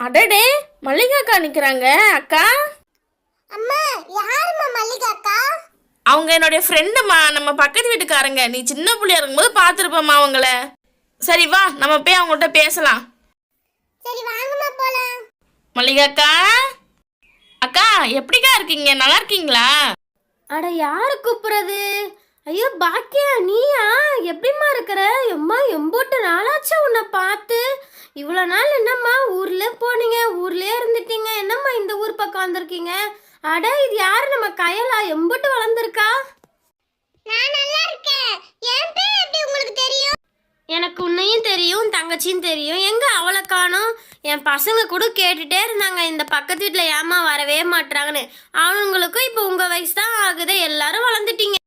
அடடே மல்லிகா அக்கா நிற்கிறாங்க அக்கா? அம்மா யாரும்மா மல்லிகா அக்கா? அவங்க என்னுடைய ஃப்ரெண்டுமா நம்ம பக்கத்து வீட்டுக்காரங்க. நீ சின்ன பிள்ளையா இருக்கும்போது பார்த்துருப்பம்மா அவங்கள. சரி வா. நம்ம போய் அவங்கள்ட்ட பேசலாம். சரி வாங்கம்மா போலாம். மல்லிகா அக்கா? அக்கா எப்படிக்கா இருக்கீங்க? நல்லா இருக்கீங்களா? அட யாரு கூப்பிடுறது? ஐயோ பாக்கியா நீயா? எப்படிம்மா இருக்கிற? எம்மா எம்போட்டு நாளாச்சு உன்னை பார்த்து. இவ்வளோ நாள் என்னம்மா ஊர்ல போனீங்க? ஊர்லயே இருந்துட்டீங்க. என்னம்மா இந்த ஊர் பக்கம் வந்திருக்கீங்க? அட இது யாரு நம்ம கயலா? எம்போட்டு வளர்ந்துருக்கா? நான் நல்லா இருக்கேன். என் பேர் எப்படி உங்களுக்கு தெரியும்? எனக்கு உன்னையும் தெரியும் தங்கச்சியும் தெரியும். எங்க அவளை காணோம்? என் பசங்க கூட கேட்டுட்டே இருந்தாங்க. இந்த பக்கத்து வீட்டில் ஏமா வரவே மாட்றாங்கன்னு. அவனுங்களுக்கும் இப்போ உங்க வயசு தான் ஆகுது. எல்லாரும் வளர்ந்துட்டீங்க.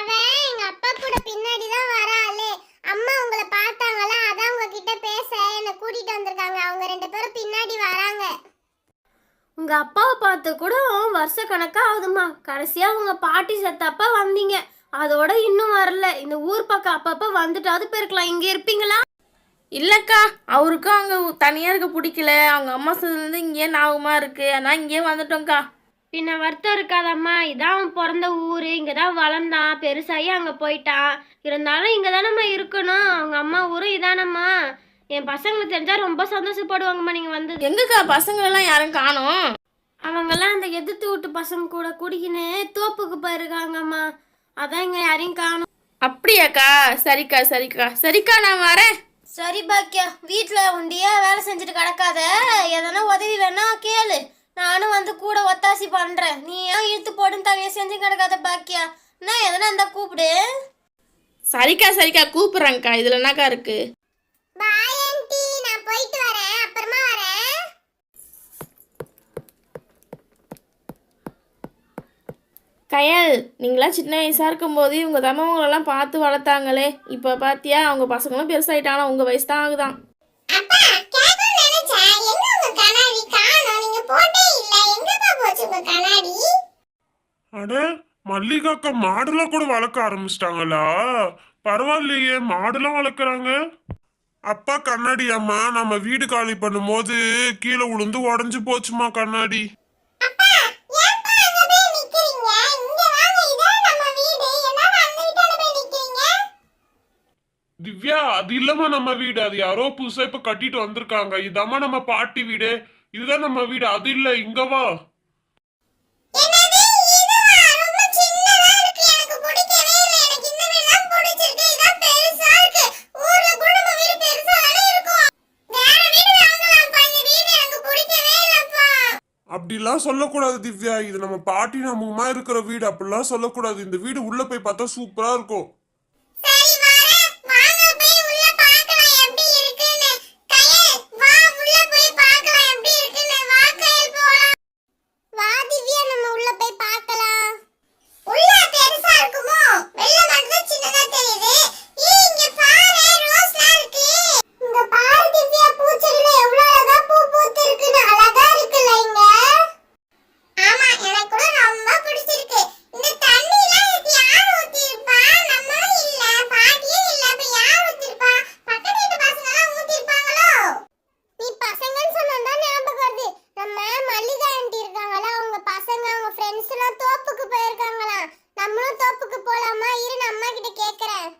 அவன் எங்க அப்பா கூட பின்னாடி தான் வராளே அம்மா உங்களை பார்த்தாங்களா அதான் உங்ககிட்ட பேச என்னை கூட்டிட்டு வந்திருக்காங்க அவங்க ரெண்டு பேரும் பின்னாடி வராங்க உங்க அப்பாவை பார்த்து கூட வருஷ கணக்கா ஆகுதுமா கடைசியா உங்க பாட்டி செத்தப்ப வந்தீங்க. அதோட இன்னும் வரல. இந்த ஊர் பக்கம் அப்பப்ப வந்துட்டாவது போயிருக்கலாம். இங்க இருப்பீங்களா? இல்லைக்கா அவருக்கும் அங்கே தனியாக இருக்க பிடிக்கல. அவங்க அம்மா சொன்னதுலேருந்து இங்கேயே ஞாபகமாக இருக்கு. ஆனால் இங்கேயே வந்துட்டோம்க்கா. பின்ன வருத்தம் இருக்காதம்மா. இதான் அவன் பிறந்த ஊர். இங்கே தான் வளர்ந்தான். பெருசாகி அங்கே போயிட்டான். இருந்தாலும் இங்கே தானம்மா இருக்கணும். அவங்க அம்மா ஊரும் இதானம்மா. என் பசங்களுக்கு தெரிஞ்சா ரொம்ப சந்தோஷப்படுவாங்கம்மா நீங்கள் வந்தது எங்கக்கா பசங்களெல்லாம் யாரும் காணோம்? அவங்கெல்லாம் அந்த எதிர்த்து வீட்டு பசங்க கூட குடிக்கின்னு தோப்புக்கு போயிருக்காங்கம்மா. அதான் இங்கே யாரையும் காணும். அப்படியாக்கா? சரிக்கா சரிக்கா. சரிக்கா நான் வரேன். சரி பாக்கியா. வீட்டில் உண்டியா வேலை செஞ்சுட்டு கிடக்காத. எதனா உதவி வேணா கேளு. நானும் வந்து கூட ஒத்தாசி பண்ணுறேன் நீ ஏன் இழுத்து போடுன்னு தனியாக செஞ்சு கிடக்காத பாக்கியா. நான் எதனா இருந்தா கூப்பிடு. சரிக்கா சரிக்கா. கூப்பிட்றேங்க்கா இதில் என்னக்கா இருக்கு பாய் ஆண்டி நான் போயிட்டு வரேன் அப்புறமா வரேன் கயல் நீங்களாம் சின்ன வயசாக இருக்கும்போது இவங்க தம்மவங்களெல்லாம் பார்த்து வளர்த்தாங்களே. இப்போ பார்த்தியா அவங்க பசங்களும் பெருசாயிட்டாலும் உங்கள் வயசு தான் ஆகுதான் அட மல்லிகாக்கா மாடுலாம் கூட வளர்க்க ஆரம்பிச்சிட்டாங்களா? பரவாயில்லையே மாடுலாம் வளர்க்குறாங்க. அப்பா கண்ணாடி அம்மா நம்ம வீடு காலி பண்ணும்போது கீழே விழுந்து உடஞ்சு போச்சுமா கண்ணாடி. திவ்யா அது இல்லம்மா நம்ம வீடு அது யாரோ புதுசா இப்ப கட்டிட்டு வந்திருக்காங்க. இதாம்மா நம்ம பாட்டி வீடு. இதுதான் நம்ம வீடு. அது இல்ல இங்க வா. அப்படிலாம் சொல்லக்கூடாது திவ்யா. இது நம்ம பாட்டி நமக்குமா இருக்கிற வீடு. அப்படிலாம் சொல்லக்கூடாது. இந்த வீடு உள்ள போய் பார்த்தா சூப்பரா இருக்கும் சரி வரேன் வாங்க போய் உள்ள பார்க்கலாம் எப்படி இருக்குன்னு கயல் வா உள்ள போய் பார்க்கலாம் எப்படி இருக்குன்னு வா கயல் போலாம் வா திவ்யா நம்ம உள்ள போய் பார்க்கலாம் உள்ள பெருசா இருக்குமோ வெளில மட்டும் சின்னதா தெரியுது ஏய் இங்க பாரு ரோஸ்லாம் இருக்கு இங்க பாரு திவ்யா பூச்செடியில எவ்வளவு அழகா பூ பூத்து இருக்குன்னு அழகா இருக்குல்ல இங்க ஆமா எனக்கு கூட ரொம்ப பிடிச்சிருக்கு இந்த தண்ணிலாம் இதுக்கு யார் ஊத்திருப்பா நம்மளும் இல்ல பாட்டியும் இல்ல அப்ப யார் ஊத்திருப்பா பக்கத்து வீட்டு பசங்க எல்லாம் ஊத்திருப்பாங்களோ நீ பசங்கன்னு சொன்னா ஞாபகம் வருது நம்ம மல்லிகா ஆண்டி இருக்காங்களா அவங்க பசங்க அவங்க ஃப்ரெண்ட்ஸ் எல்லாம் தோப்புக்கு போயிருக்காங்களா நம்மளும் தோப்புக்கு போலாமா இரு நான் அம்மா கிட்ட கேக்குறேன்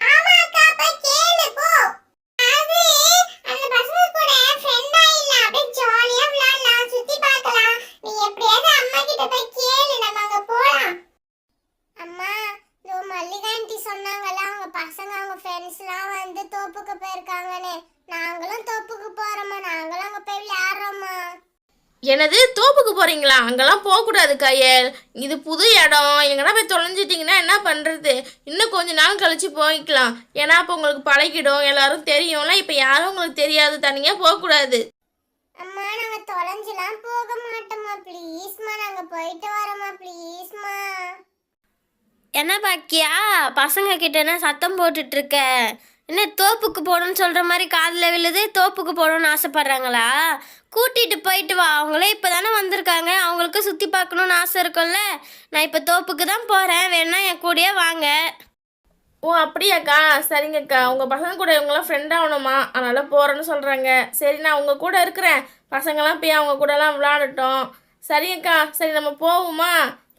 ஆமா அக்கா போய் கேளு போ அது அந்த பசங்க கூட ஃப்ரெண்டா இல்ல அப்படியே ஜாலியா விளையாடலாம் சுத்தி பார்க்கலாம் நீ எப்படியாவது அம்மா கிட்ட போய் கேளு நம்ம அங்க போலாம் அம்மா இதோ மல்லிகா ஆண்டி சொன்னாங்கல்ல அவங்க பசங்க அவங்க ஃப்ரெண்ட்ஸ்லாம் வந்து தோப்புக்கு போயிருக்காங்கன்னு நாங்களும் தோப்புக்கு போறோமா நாங்களும் அங்க போய் விளையாடுறோமா என்னது தோப்புக்கு போறீங்களா? அங்கெல்லாம் போகக்கூடாது கையல். இது புது இடம். எங்கன்னா போய் தொலைஞ்சிட்டிங்கன்னா என்ன பண்ணுறது இன்னும் கொஞ்ச நாள் கழிச்சு போய்க்கலாம். ஏன்னா அப்போ உங்களுக்கு பழகிடும். எல்லாரும் தெரியும்ல இப்போ யாரும் உங்களுக்கு தெரியாது. தனியாக போகக்கூடாது. அம்மா நாங்க தொலைஞ்சுலாம் போக மாட்டோமா ப்ளீஸ்மா நாங்க போயிட்டு வரோமா ப்ளீஸ்மா என்ன பாக்கியா? பசங்க கிட்ட என்ன சத்தம் போட்டுட்டு இருக்க என்ன தோப்புக்கு போகணும்னு சொல்கிற மாதிரி காதில் விழுது தோப்புக்கு போகணும்னு ஆசைப்பட்றாங்களா? கூட்டிட்டு போயிட்டு வா. அவங்களே இப்போ தானே வந்திருக்காங்க. அவங்களுக்கு சுற்றி பார்க்கணுன்னு ஆசை இருக்கும்ல. நான் இப்போ தோப்புக்கு தான் போகிறேன் வேணா என் கூடயே வாங்க. ஓ அப்படியாக்கா? சரிங்கக்கா. உங்கள் பசங்க கூட இவங்களாம் ஃப்ரெண்ட் ஆகணுமா? அதனால் போகிறேன்னு சொல்கிறாங்க சரி நான் உங்கள் கூட இருக்கிறேன். பசங்களாம் போய் அவங்க கூடலாம் விளாடட்டும் சரிங்கக்கா. சரி நம்ம போவோமா?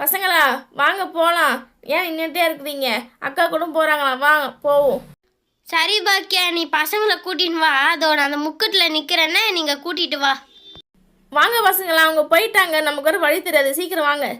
பசங்களா வாங்க போகலாம் ஏன் நின்றுட்டே இருக்கிறீங்க? அக்கா கூட போகிறாங்களா வாங்க போவோம். சரி பாக்கியா நீ பசங்களை கூட்டின்னு வா. அதோட அந்த முக்கட்டில் நிற்கிறேன்னா நீங்கள் கூட்டிட்டு வா. வாங்க பசங்களா அவங்க போயிட்டாங்க. நமக்கு ஒரு வழி தெரியாது. சீக்கிரம் வாங்க.